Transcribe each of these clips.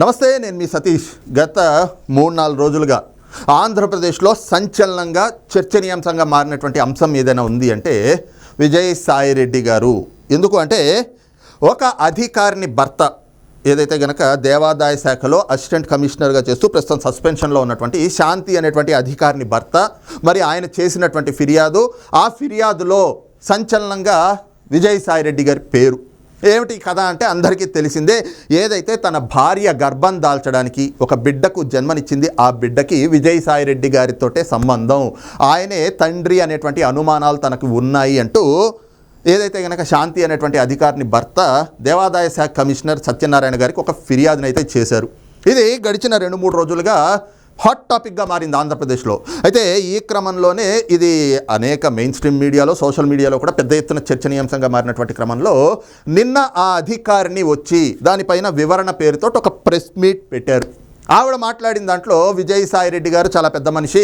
నమస్తే నేను మీ సతీష్. గత మూడు నాలుగు రోజులుగా ఆంధ్రప్రదేశ్లో సంచలనంగా చర్చనీయాంశంగా మారినటువంటి అంశం ఏదైనా ఉంది అంటే విజయ్ సాయి రెడ్డి గారు. ఎందుకు అంటే ఒక అధికారిని భర్త ఏదైతే గనక దేవాదాయ శాఖలో అసిస్టెంట్ కమిషనర్గా చేస్తూ ప్రస్తుతం సస్పెన్షన్లో ఉన్నటువంటి శాంతి అనేటువంటి అధికారిని భర్త మరి ఆయన చేసినటువంటి ఫిర్యాదు ఆ ఫిర్యాదులో సంచలనంగా విజయ్ సాయి రెడ్డి గారి పేరు. ఏమిటి కథ అంటే అందరికీ తెలిసిందే ఏదైతే తన భార్య గర్భం దాల్చడానికి ఒక బిడ్డకు జన్మనిచ్చింది ఆ బిడ్డకి విజయసాయి రెడ్డి గారితోటే సంబంధం. ఆయనే తండ్రి అనేటువంటి అనుమానాలు తనకు ఉన్నాయి అంటూ ఏదైతే కనుక శాంతి అనేటువంటి అధికారిని భర్త దేవాదాయ శాఖ కమిషనర్ సత్యనారాయణ గారికి ఒక ఫిర్యాదునైతే అయితే చేశారు. ఇది గడిచిన రెండు మూడు రోజులుగా హాట్ టాపిక్గా మారింది ఆంధ్రప్రదేశ్లో. అయితే ఈ క్రమంలోనే ఇది అనేక మెయిన్ స్ట్రీమ్ మీడియాలో సోషల్ మీడియాలో కూడా పెద్ద ఎత్తున చర్చనీయాంశంగా మారినటువంటి క్రమంలో నిన్న ఆ అధికారిని వచ్చి దానిపైన వివరణ పేరుతో ఒక ప్రెస్ మీట్ పెట్టారు. ఆవిడ మాట్లాడిన దాంట్లో విజయసాయిరెడ్డి గారు చాలా పెద్ద మనిషి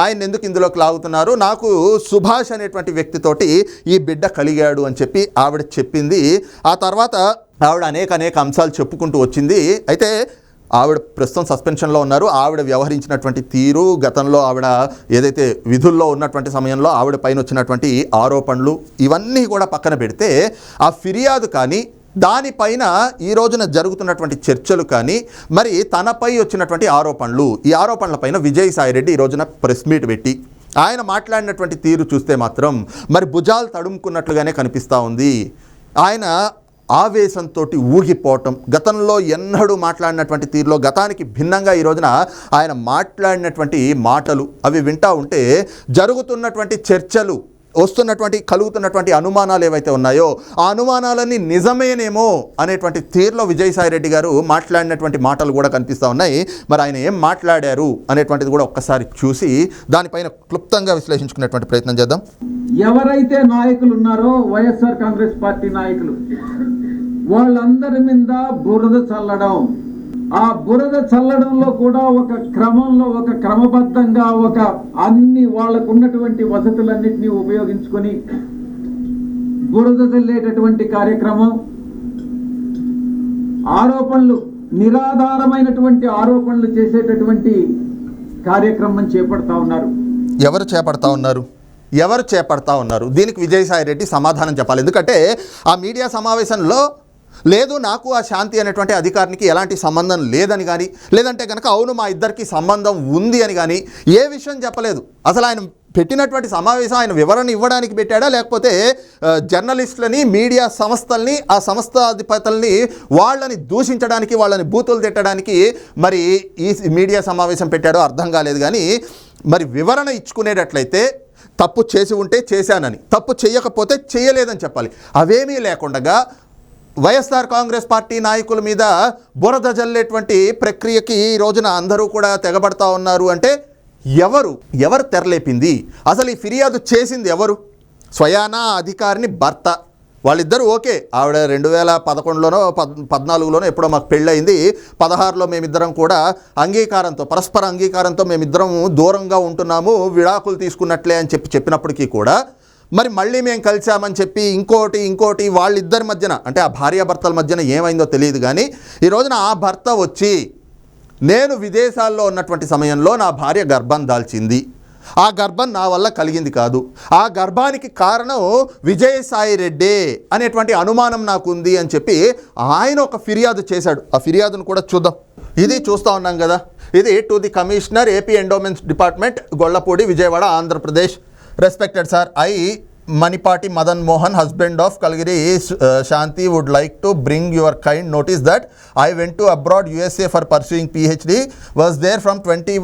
ఆయన ఎందుకు ఇందులోకి లాగుతున్నారు నాకు సుభాష్ అనేటువంటి వ్యక్తితోటి ఈ బిడ్డ కలిగాడు అని చెప్పి ఆవిడ చెప్పింది. ఆ తర్వాత ఆవిడ అనేక అనేక అంశాలు చెప్పుకుంటూ వచ్చింది. అయితే ఆవిడ ప్రస్తుతం సస్పెన్షన్లో ఉన్నారు. ఆవిడ వ్యవహరించినటువంటి తీరు గతంలో ఆవిడ ఏదైతే విధుల్లో ఉన్నటువంటి సమయంలో ఆవిడ పైన వచ్చినటువంటి ఆరోపణలు ఇవన్నీ కూడా పక్కన పెడితే ఆ ఫిర్యాదు కానీ దానిపైన ఈ రోజున జరుగుతున్నటువంటి చర్చలు కానీ మరి తనపై వచ్చినటువంటి ఆరోపణలు ఈ ఆరోపణలపైన విజయసాయి రెడ్డి ఈ రోజున ప్రెస్ మీట్ పెట్టి ఆయన మాట్లాడినటువంటి తీరు చూస్తే మాత్రం మరి భుజాలు తడుముకున్నట్లుగానే కనిపిస్తూ ఉంది. ఆయన ఆవేశంతో ఊగిపోవటం గతంలో ఎన్నడూ మాట్లాడినటువంటి తీరులో గతానికి భిన్నంగా ఈ రోజున ఆయన మాట్లాడినటువంటి మాటలు అవి వింటా ఉంటే జరుగుతున్నటువంటి చర్చలు వస్తున్నటువంటి కలుగుతున్నటువంటి అనుమానాలు ఏవైతే ఉన్నాయో ఆ అనుమానాలన్నీ నిజమేనేమో అనేటువంటి తీరులో విజయసాయి రెడ్డి గారు మాట్లాడినటువంటి మాటలు కూడా కనిపిస్తూ ఉన్నాయి. మరి ఆయన ఏం మాట్లాడారు అనేటువంటిది కూడా ఒక్కసారి చూసి దానిపైన క్లుప్తంగా విశ్లేషించుకునేటువంటి ప్రయత్నం చేద్దాం. ఎవరైతే నాయకులు ఉన్నారో వైఎస్ఆర్ కాంగ్రెస్ పార్టీ నాయకులు వాళ్ళందరి మీద బురద చల్లడం. ఆ బురద చల్లడంలో కూడా ఒక క్రమంలో ఒక క్రమబద్ధంగా ఒక అన్ని వాళ్ళకు ఉన్నటువంటి వసతులన్నింటినీ ఉపయోగించుకొని బురద చల్లేటటువంటి కార్యక్రమం ఆరోపణలు నిరాధారమైనటువంటి ఆరోపణలు చేసేటటువంటి కార్యక్రమం చేపడతా ఉన్నారు. ఎవరు చేపడతా ఉన్నారు? ఎవరు చేపడతా ఉన్నారు? దీనికి విజయసాయి రెడ్డి సమాధానం చెప్పాలి. ఎందుకంటే ఆ మీడియా సమావేశంలో లేదు నాకు ఆ శాంతి అనేటువంటి అధికారికి ఎలాంటి సంబంధం లేదని కానీ లేదంటే కనుక అవును మా ఇద్దరికి సంబంధం ఉంది అని కానీ ఏ విషయం చెప్పలేదు. అసలు ఆయన పెట్టినటువంటి సమావేశం ఆయన వివరణ ఇవ్వడానికి పెట్టాడా? లేకపోతే జర్నలిస్టులని మీడియా సంస్థల్ని ఆ సంస్థాధిపతుల్ని వాళ్ళని దూషించడానికి వాళ్ళని బూతులు తిట్టడానికి మరి ఈ మీడియా సమావేశం పెట్టాడో అర్థం కాలేదు కానీ మరి వివరణ ఇచ్చుకునేటట్లయితే తప్పు చేసి ఉంటే చేశానని తప్పు చేయకపోతే చేయలేదని చెప్పాలి. అవేమీ లేకుండా వైఎస్ఆర్ కాంగ్రెస్ పార్టీ నాయకుల మీద బురద జల్లేటువంటి ప్రక్రియకి ఈ రోజున అందరూ కూడా తెగబడతా ఉన్నారు అంటే ఎవరు ఎవరు తెరలేపింది? అసలు ఈ ఫిర్యాదు చేసింది ఎవరు? స్వయానా అధికారిని భర్త. వాళ్ళిద్దరూ ఓకే ఆవిడ రెండు వేల పదకొండులోనో పద్ పద్నాలుగులోనో ఎప్పుడో మాకు పెళ్ళయింది. పదహారులో మేమిద్దరం కూడా అంగీకారంతో పరస్పర అంగీకారంతో మేమిద్దరం దూరంగా ఉంటున్నాము విడాకులు తీసుకున్నట్లే అని చెప్పి చెప్పినప్పటికీ కూడా మరి మళ్ళీ మేము కలిసామని చెప్పి ఇంకోటి ఇంకోటి వాళ్ళిద్దరి మధ్యన అంటే ఆ భార్యాభర్తల మధ్యన ఏమైందో తెలియదు కానీ ఈ రోజున ఆ భర్త వచ్చి నేను విదేశాల్లో ఉన్నటువంటి సమయంలో నా భార్య గర్భం దాల్చింది. ఆ గర్భం నా వల్ల కలిగింది కాదు. ఆ గర్భానికి కారణం విజయసాయి రెడ్డి అనేటువంటి అనుమానం నాకు ఉంది అని చెప్పి ఆయన ఒక ఫిర్యాదు చేశాడు. ఆ ఫిర్యాదును కూడా చూద్దాం. ఇది చూస్తూ ఉన్నాం కదా. ఇది to the commissioner AP endowments department Gollapudi Vijayawada Andhra Pradesh. Respected sir I Manipati Madan Mohan husband of Kalgiri Shanti would like to bring your kind notice that I went to abroad USA for pursuing PhD was there from twenty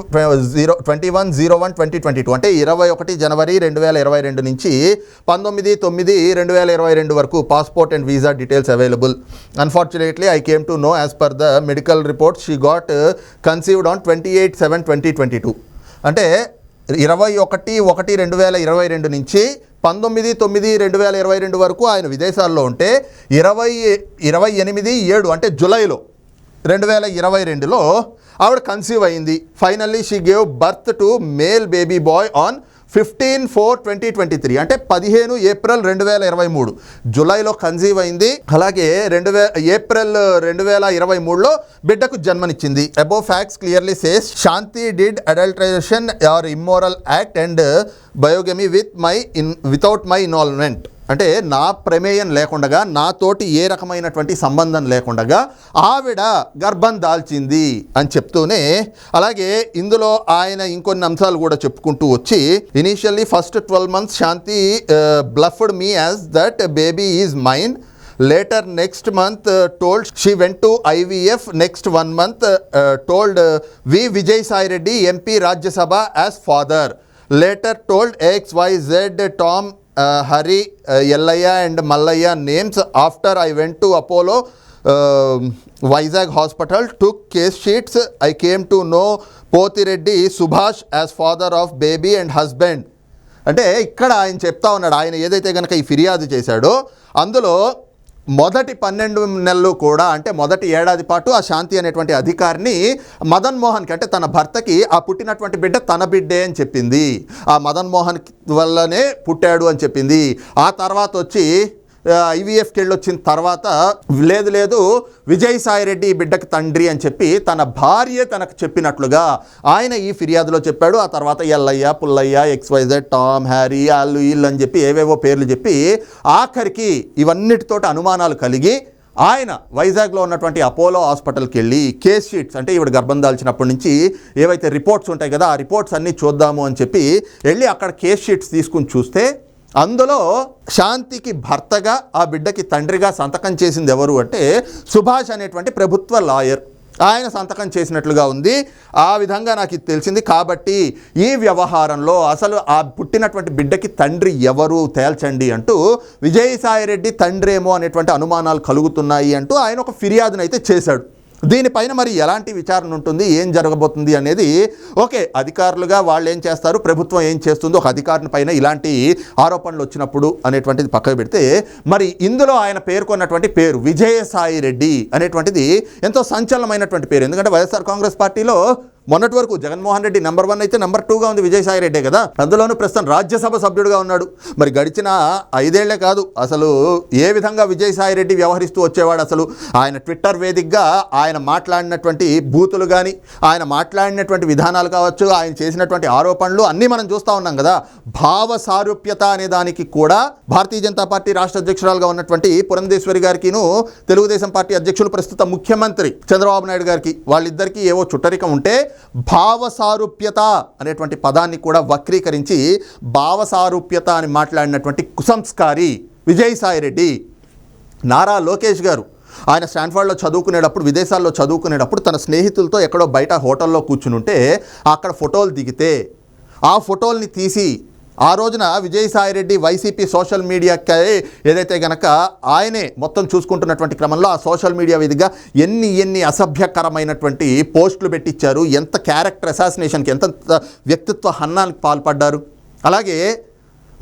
zero twenty one zero one twenty twenty two అంటే ఇరవై ఒకటి జనవరి రెండు వేల ఇరవై రెండు నుంచి పంతొమ్మిది తొమ్మిది రెండు వేల ఇరవై రెండు వరకు passport and visa details available unfortunately I came to know as per the medical report she got conceived on twenty eight seven twenty twenty two అంటే ఇరవై ఒకటి ఒకటి రెండు వేల ఇరవై రెండు నుంచి పంతొమ్మిది తొమ్మిది రెండు వేల ఇరవై రెండు వరకు ఆయన విదేశాల్లో ఉంటే ఇరవై ఇరవై ఎనిమిది ఏడు అంటే జులైలో రెండు వేల ఇరవై రెండులో ఆవిడ కన్సీవ్ అయింది. Finally she gave birth to male baby boy on fifteen four twenty twenty three అంటే పదిహేను ఏప్రిల్ రెండు వేల ఇరవై మూడు. జూలైలో కన్సీవ్ అయింది. అలాగే రెండు వే ఏప్రిల్ రెండు వేల ఇరవై మూడులో బిడ్డకు జన్మనిచ్చింది. Above facts clearly says Shanti did adulteration or immoral act and bigamy with my in without my involvement. అంటే నా ప్రమేయం లేకుండగా నాతోటి ఏ రకమైనటువంటి సంబంధం లేకుండగా ఆవిడ గర్భం దాల్చింది అని చెప్తూనే అలాగే ఇందులో ఆయన ఇంకొన్ని అంశాలు కూడా చెప్పుకుంటూ వచ్చి initially first twelve months Shanti bluffed me as that baby is mine later next month told she went to IVF. Next one month told V Vijay Sai Reddy MP Rajya Sabha as father. Later told X Y Z Tom Harry Ellaiah and Mallaiah names after I went to Apollo Vizag hospital to case sheets I came to know Pothireddy Subhash as father of baby and husband అంటే ఇక్కడ ఆయన చెప్తా ఉన్నాడు. ఆయన ఏదైతే కనుక ఈ ఫిర్యాదు చేశాడో అందులో మొదటి పన్నెండు నెలలు కూడా అంటే మొదటి ఏడాది పాటు ఆ శాంతి అనేటువంటి అధికారిని మదన్ మోహన్కి అంటే తన భర్తకి ఆ పుట్టినటువంటి బిడ్డ తన బిడ్డే అని చెప్పింది. ఆ మదన్ మోహన్ వల్లనే పుట్టాడు అని చెప్పింది. ఆ తర్వాత వచ్చి ఐవీఎఫ్కి వెళ్ళి వచ్చిన తర్వాత లేదు లేదు విజయసాయి రెడ్డి తండ్రి అని చెప్పి తన భార్య తనకు చెప్పినట్లుగా ఆయన ఈ ఫిర్యాదులో చెప్పాడు. ఆ తర్వాత Ellaiah Pullaiah X Y Z Tom Harry వాళ్ళు వీళ్ళు అని చెప్పి ఏవేవో పేర్లు చెప్పి ఆఖరికి ఇవన్నిటితోటి అనుమానాలు కలిగి ఆయన వైజాగ్లో ఉన్నటువంటి అపోలో హాస్పిటల్కి వెళ్ళి కేస్ షీట్స్ అంటే ఈవిడ గర్భం దాల్చినప్పటి నుంచి ఏవైతే రిపోర్ట్స్ ఉంటాయి కదా ఆ రిపోర్ట్స్ అన్నీ చూద్దాము అని చెప్పి వెళ్ళి అక్కడ కేస్ షీట్స్ తీసుకుని చూస్తే అందులో శాంతికి భర్తగా ఆ బిడ్డకి తండ్రిగా సంతకం చేసింది ఎవరు అంటే సుభాష్ అనేటువంటి ప్రభుత్వ లాయర్. ఆయన సంతకం చేసినట్లుగా ఉంది. ఆ విధంగా నాకు ఇది తెలిసింది. కాబట్టి ఈ వ్యవహారంలో అసలు ఆ పుట్టినటువంటి బిడ్డకి తండ్రి ఎవరు తేల్చండి అంటూ విజయసాయిరెడ్డి తండ్రేమో అనేటువంటి అనుమానాలు కలుగుతున్నాయి అంటూ ఆయన ఒక ఫిర్యాదునైతే చేశాడు. దీనిపైన మరి ఎలాంటి విచారణ ఉంటుంది? ఏం జరగబోతుంది అనేది ఓకే అధికారులుగా వాళ్ళు ఏం చేస్తారు? ప్రభుత్వం ఏం చేస్తుందో ఒక అధికారిని పైన ఇలాంటి ఆరోపణలు వచ్చినప్పుడు అనేటువంటిది పక్కకు పెడితే మరి ఇందులో ఆయన పేర్కొన్నటువంటి పేరు విజయసాయి రెడ్డి అనేటువంటిది ఎంతో సంచలనమైనటువంటి పేరు. ఎందుకంటే వైఎస్ఆర్ కాంగ్రెస్ పార్టీలో మొన్నటి వరకు జగన్మోహన్ రెడ్డి నెంబర్ వన్ అయితే నెంబర్ టూగా ఉంది విజయసాయి రెడ్డే కదా. అందులోనూ ప్రస్తుతం రాజ్యసభ సభ్యుడిగా ఉన్నాడు. మరి గడిచిన ఐదేళ్ళే కాదు అసలు ఏ విధంగా విజయసాయి రెడ్డి వ్యవహరిస్తూ వచ్చేవాడు అసలు? ఆయన ట్విట్టర్ వేదికగా ఆయన మాట్లాడినటువంటి బూతులు కానీ ఆయన మాట్లాడినటువంటి విధానాలు కావచ్చు ఆయన చేసినటువంటి ఆరోపణలు అన్నీ మనం చూస్తూ ఉన్నాం కదా. భావ సారూప్యత అనే దానికి కూడా భారతీయ జనతా పార్టీ రాష్ట్ర అధ్యక్షురాలుగా ఉన్నటువంటి పురంధేశ్వరి గారికిను తెలుగుదేశం పార్టీ అధ్యక్షులు ప్రస్తుత ముఖ్యమంత్రి చంద్రబాబు నాయుడు గారికి వాళ్ళిద్దరికీ ఏవో చుట్టరికం ఉంటే భావసారూప్యత అనేటువంటి పదాన్ని కూడా వక్రీకరించి భావసారూప్యత అని మాట్లాడినటువంటి కుసంస్కారి విజయసాయి రెడ్డి నారా లోకేష్ గారు. ఆయన స్టాన్ఫర్డ్లో చదువుకునేటప్పుడు విదేశాల్లో చదువుకునేటప్పుడు తన స్నేహితులతో ఎక్కడో బయట హోటల్లో కూర్చుని ఉంటే అక్కడ ఫోటోలు దిగితే ఆ ఫోటోల్ని తీసి ఆ రోజున విజయసాయిరెడ్డి వైసీపీ సోషల్ మీడియాకి ఏదైతే గనక ఆయనే మొత్తం చూసుకుంటున్నటువంటి క్రమంలో ఆ సోషల్ మీడియా విధిగా ఎన్ని ఎన్ని అసభ్యకరమైనటువంటి పోస్టులు పెట్టించారు ఎంత క్యారెక్టర్ అసాసినేషన్కి ఎంత వ్యక్తిత్వ హన్నానికి పాల్పడ్డారు. అలాగే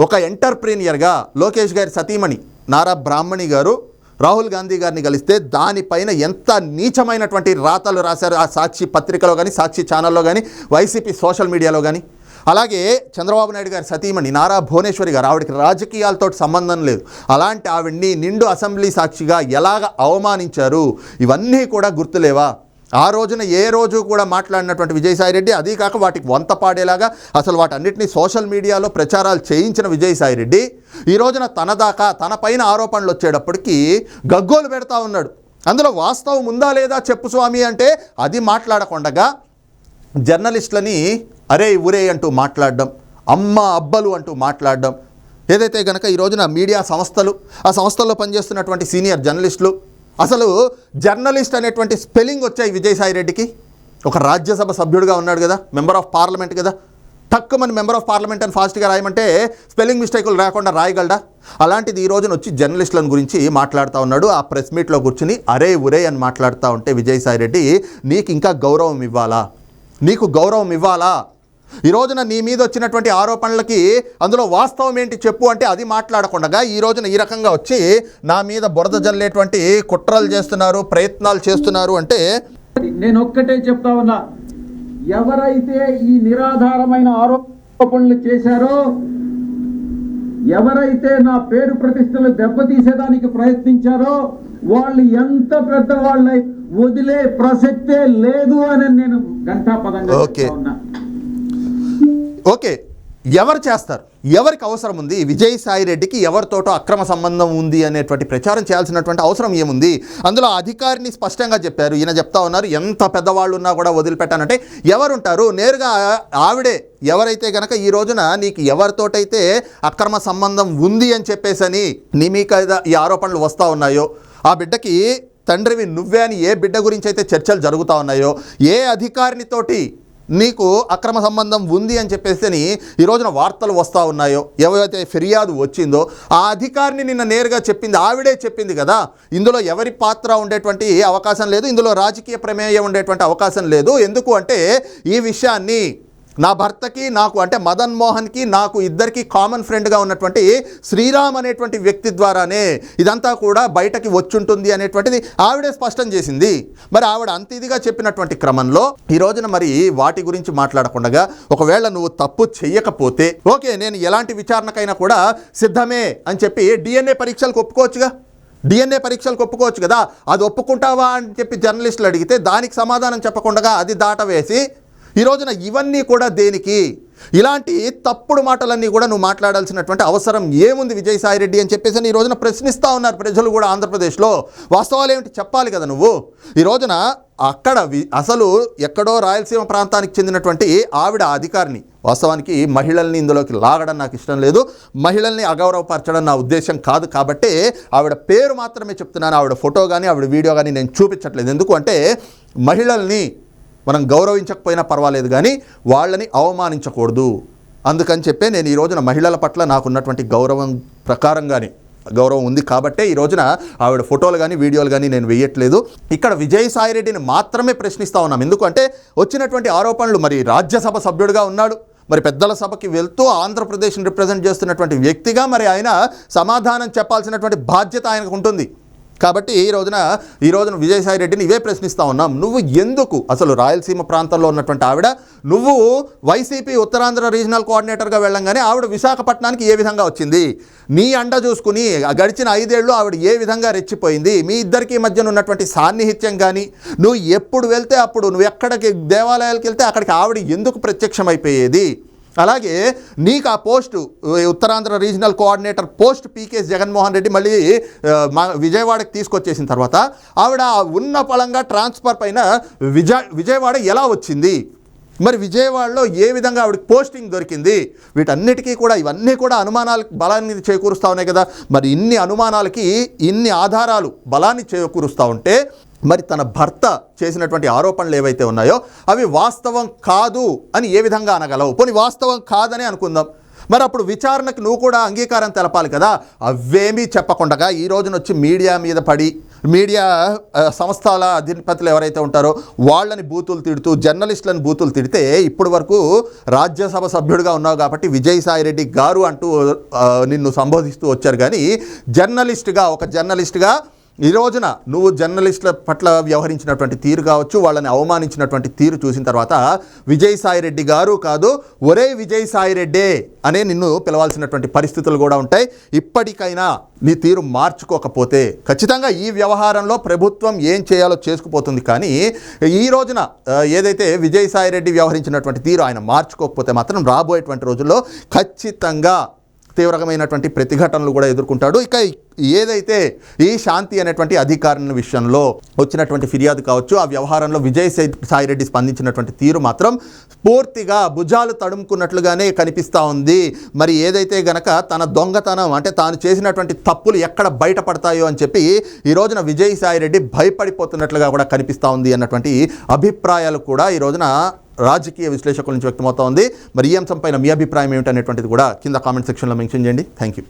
ఒక ఎంటర్ప్రీనియర్గా లోకేష్ గారి సతీమణి నారా బ్రాహ్మణి గారు రాహుల్ గాంధీ గారిని కలిస్తే దానిపైన ఎంత నీచమైనటువంటి రాతలు రాశారు ఆ సాక్షి పత్రికలో కానీ సాక్షి ఛానల్లో కానీ వైసీపీ సోషల్ మీడియాలో కానీ అలాగే చంద్రబాబు నాయుడు గారి సతీమణి నారా భువనేశ్వరి గారు ఆవిడకి రాజకీయాలతో సంబంధం లేదు. అలాంటి ఆవిడ్ని నిండు అసెంబ్లీ సాక్షిగా ఎలాగ అవమానించారు? ఇవన్నీ కూడా గుర్తులేవా? ఆ రోజున ఏ రోజు కూడా మాట్లాడినటువంటి విజయసాయిరెడ్డి అదీ కాక వాటికి వంత పాడేలాగా అసలు వాటన్నిటిని సోషల్ మీడియాలో ప్రచారాలు చేయించిన విజయసాయిరెడ్డి ఈ రోజున తన దాకా తన పైన ఆరోపణలు వచ్చేటప్పటికీ గగ్గోలు పెడతా ఉన్నాడు. అందులో వాస్తవం ఉందా లేదా చెప్పు స్వామి అంటే అది మాట్లాడకుండగా జర్నలిస్టులని అరే ఉరే అంటూ మాట్లాడడం అమ్మ అబ్బలు అంటూ మాట్లాడడం. ఏదైతే గనక ఈ రోజున మీడియా సంస్థలు ఆ సంస్థల్లో పనిచేస్తున్నటువంటి సీనియర్ జర్నలిస్టులు అసలు జర్నలిస్ట్ అనేటువంటి స్పెల్లింగ్ వచ్చాయి విజయసాయి రెడ్డికి. ఒక రాజ్యసభ సభ్యుడిగా ఉన్నాడు కదా మెంబర్ ఆఫ్ పార్లమెంట్ కదా. తక్కువ మెంబర్ ఆఫ్ పార్లమెంట్ అని ఫాస్ట్గా రాయమంటే స్పెల్లింగ్ మిస్టేకులు రాకుండా రాయగలడా? అలాంటిది ఈ రోజున వచ్చి జర్నలిస్టులను గురించి మాట్లాడుతూ ఉన్నాడు. ఆ ప్రెస్ మీట్లో కూర్చుని అరే ఉరే అని మాట్లాడుతూ ఉంటే విజయసాయి రెడ్డి నీకు ఇంకా గౌరవం ఇవ్వాలా? నీకు గౌరవం ఇవ్వాలా? ఈ రోజున నీ మీద వచ్చినటువంటి ఆరోపణలకి అందులో వాస్తవం ఏంటి చెప్పు అంటే అది మాట్లాడకుండా ఈ రోజున ఈ రకంగా వచ్చి నా మీద బురద జల్లేటువంటి కుట్రలు చేస్తున్నారు ప్రయత్నాలు చేస్తున్నారు అంటే నేను ఒక్కటే చెప్తా ఉన్నా ఎవరైతే ఈ నిరాధారమైన ఆరోప ఆరోపణలు చేశారో ఎవరైతే నా పేరు ప్రతిష్టలు దెబ్బతీసేదానికి ప్రయత్నించారో వాళ్ళు ఎంత పెద్ద వాళ్ళై వదిలే ప్రసక్తే లేదు అని నేను. చెప్తా ఉన్నా ఓకే ఎవరు చేస్తారు? ఎవరికి అవసరం ఉంది? విజయసాయి రెడ్డికి ఎవరితోటో అక్రమ సంబంధం ఉంది అనేటువంటి ప్రచారం చేయాల్సినటువంటి అవసరం ఏముంది? అందులో అధికారిని స్పష్టంగా చెప్పారు. ఈయన చెప్తా ఉన్నారు ఎంత పెద్దవాళ్ళు ఉన్నా కూడా వదిలిపెట్టానంటే ఎవరుంటారు? నేరుగా ఆవిడే ఎవరైతే గనక ఈ రోజున నీకు ఎవరితోటైతే అక్రమ సంబంధం ఉంది అని చెప్పేసని నీ మీద ఈ ఆరోపణలు వస్తూ ఉన్నాయో ఆ బిడ్డకి తండ్రివి నువ్వే అని ఏ బిడ్డ గురించి అయితే చర్చలు జరుగుతూ ఉన్నాయో ఏ అధికారినితోటి నీకు అక్రమ సంబంధం ఉంది అని చెప్పేసి ఈ రోజున వార్తలు వస్తూ ఉన్నాయో ఎవరైతే ఫిర్యాదు వచ్చిందో ఆ అధికారిని నిన్న నేరుగా చెప్పింది ఆవిడే చెప్పింది కదా. ఇందులో ఎవరి పాత్ర ఉండేటువంటి అవకాశం లేదు ఇందులో రాజకీయ ప్రమేయం ఉండేటువంటి అవకాశం లేదు. ఎందుకు అంటే ఈ విషయాన్ని నా భర్తకి నాకు అంటే మదన్ మోహన్కి నాకు ఇద్దరికి కామన్ ఫ్రెండ్గా ఉన్నటువంటి శ్రీరామ్ అనేటువంటి వ్యక్తి ద్వారానే ఇదంతా కూడా బయటకి వచ్చుంటుంది అనేటువంటిది ఆవిడే స్పష్టం చేసింది. మరి ఆవిడ అంత ఇదిగా చెప్పినటువంటి క్రమంలో ఈ రోజున మరి వాటి గురించి మాట్లాడకుండా ఒకవేళ నువ్వు తప్పు చెయ్యకపోతే ఓకే నేను ఎలాంటి విచారణకైనా కూడా సిద్ధమే అని చెప్పి డిఎన్ఏ పరీక్షలకు ఒప్పుకోవచ్చుగా? డిఎన్ఏ పరీక్షలకు ఒప్పుకోవచ్చు కదా? అది ఒప్పుకుంటావా అని చెప్పి జర్నలిస్టులు అడిగితే దానికి సమాధానం చెప్పకుండా అది దాటవేసి ఈ రోజున ఇవన్నీ కూడా దేనికి? ఇలాంటి తప్పుడు మాటలన్నీ కూడా నువ్వు మాట్లాడాల్సినటువంటి అవసరం ఏముంది విజయసాయి రెడ్డి అని చెప్పేసి ఈ రోజున ప్రశ్నిస్తూ ఉన్నారు ప్రజలు కూడా ఆంధ్రప్రదేశ్లో. వాస్తవాలు ఏమిటి చెప్పాలి కదా నువ్వు? ఈ రోజున అక్కడ వి- అసలు ఎక్కడో రాయలసీమ ప్రాంతానికి చెందినటువంటి ఆవిడ అధికారిని వాస్తవానికి మహిళల్ని ఇందులోకి లాగడం నాకు ఇష్టం లేదు. మహిళల్ని అగౌరవపరచడం నా ఉద్దేశం కాదు కాబట్టి ఆవిడ పేరు మాత్రమే చెప్తున్నాను. ఆవిడ ఫోటో కానీ ఆవిడ వీడియో కానీ నేను చూపించట్లేదు. ఎందుకు అంటే మహిళల్ని మనం గౌరవించకపోయినా పర్వాలేదు కానీ వాళ్ళని అవమానించకూడదు. అందుకని చెప్పే నేను ఈ రోజున మహిళల పట్ల నాకున్నటువంటి గౌరవం ప్రకారంగానే గౌరవం ఉంది కాబట్టే ఈ రోజున ఆవిడ ఫోటోలు కానీ వీడియోలు కానీ నేను వేయట్లేదు. ఇక్కడ విజయసాయి రెడ్డిని మాత్రమే ప్రశ్నిస్తా ఉన్నాం. ఎందుకంటే వచ్చినటువంటి ఆరోపణలు మరి రాజ్యసభ సభ్యుడిగా ఉన్నాడు. మరి పెద్దల సభకి వెళ్తూ ఆంధ్రప్రదేశ్ని రిప్రజెంట్ చేస్తున్నటువంటి వ్యక్తిగా మరి ఆయన సమాధానం చెప్పాల్సినటువంటి బాధ్యత ఆయనకు ఉంటుంది. కాబట్టి ఈ రోజున ఈ రోజున విజయసాయి రెడ్డిని ఇవే ప్రశ్నిస్తా ఉన్నాం. నువ్వు ఎందుకు అసలు రాయలసీమ ప్రాంతంలో ఉన్నటువంటి ఆవిడ? నువ్వు వైసీపీ ఉత్తరాంధ్ర రీజనల్ కోఆర్డినేటర్గా వెళ్ళంగానే ఆవిడ విశాఖపట్నానికి ఏ విధంగా వచ్చింది? నీ అండ చూసుకుని గడిచిన ఐదేళ్ళు ఆవిడ ఏ విధంగా రెచ్చిపోయింది? మీ ఇద్దరికి మధ్యన ఉన్నటువంటి సాన్నిహిత్యం కానీ నువ్వు ఎప్పుడు వెళ్తే అప్పుడు నువ్వు ఎక్కడికి దేవాలయాలకు వెళ్తే అక్కడికి ఆవిడ ఎందుకు ప్రత్యక్షమైపోయేది? అలాగే నీకు ఆ post Uttarandhra regional coordinator post PKS Jaganmohan Reddy మళ్ళీ మా విజయవాడకి తీసుకొచ్చేసిన తర్వాత ఆవిడ ఉన్న పలంగా ట్రాన్స్ఫర్ పైన విజయ విజయవాడ ఎలా వచ్చింది? మరి విజయవాడలో ఏ విధంగా ఆవిడకి పోస్టింగ్ దొరికింది? వీటన్నిటికీ కూడా ఇవన్నీ కూడా అనుమానాలకు బలాన్ని చేకూరుస్తూ ఉన్నాయి కదా. మరి ఇన్ని అనుమానాలకి ఇన్ని ఆధారాలు బలాన్ని చేకూరుస్తూ ఉంటే మరి తన భర్త చేసినటువంటి ఆరోపణలు ఏవైతే ఉన్నాయో అవి వాస్తవం కాదు అని ఏ విధంగా అనగలవు? పోనీ వాస్తవం కాదని అనుకుందాం. మరి అప్పుడు విచారణకు నువ్వు కూడా అంగీకారం తెలపాలి కదా? అవేమీ చెప్పకుండా ఈ రోజున వచ్చి మీడియా మీద పడి మీడియా సంస్థల అధిపతులు ఎవరైతే ఉంటారో వాళ్ళని బూతులు తిడుతూ జర్నలిస్టులను బూతులు తిడితే ఇప్పటి వరకు రాజ్యసభ సభ్యుడిగా ఉన్నావు కాబట్టి విజయసాయి రెడ్డి గారు అంటూ నిన్ను సంబోధిస్తూ వచ్చారు. కానీ జర్నలిస్ట్గా ఒక జర్నలిస్ట్గా ఈ రోజున నువ్వు జర్నలిస్టుల పట్ల వ్యవహరించినటువంటి తీరు కావచ్చు వాళ్ళని అవమానించినటువంటి తీరు చూసిన తర్వాత విజయసాయి రెడ్డి గారు కాదు ఒరే విజయసాయి రెడ్డే అనే నిన్ను పిలవాల్సినటువంటి పరిస్థితులు కూడా ఉంటాయి. ఇప్పటికైనా నీ తీరు మార్చుకోకపోతే ఖచ్చితంగా ఈ వ్యవహారంలో ప్రభుత్వం ఏం చేయాలో చేసుకుపోతుంది. కానీ ఈ రోజున ఏదైతే విజయసాయి రెడ్డి వ్యవహరించినటువంటి తీరు ఆయన మార్చుకోకపోతే మాత్రం రాబోయేటువంటి రోజుల్లో ఖచ్చితంగా తీవ్రమైనటువంటి ప్రతిఘటనలు కూడా ఎదుర్కొంటాడు. ఇక ఏదైతే ఈ శాంతి అనేటువంటి అధికారుల విషయంలో వచ్చినటువంటి ఫిర్యాదు కావచ్చు ఆ వ్యవహారంలో విజయ్ సాయి రెడ్డి స్పందించినటువంటి తీరు మాత్రం పూర్తిగా భుజాలు తడుముకున్నట్లుగానే కనిపిస్తూ ఉంది. మరి ఏదైతే గనక తన దొంగతనం అంటే తాను చేసినటువంటి తప్పులు ఎక్కడ బయటపడతాయో అని చెప్పి ఈ రోజున విజయ్ సాయి రెడ్డి భయపడిపోతున్నట్లుగా కూడా కనిపిస్తూ ఉంది అన్నటువంటి అభిప్రాయాలు కూడా ఈ రోజున రాజకీయ విశ్లేషకుల నుంచి వ్యక్తమవుతోంది మరి ఈ అంశంపైన మీ అభిప్రాయం ఏమిటనేటువంటిది కూడా కింద కామెంట్ సెక్షన్లో మెన్షన్ చేయండి. Thank you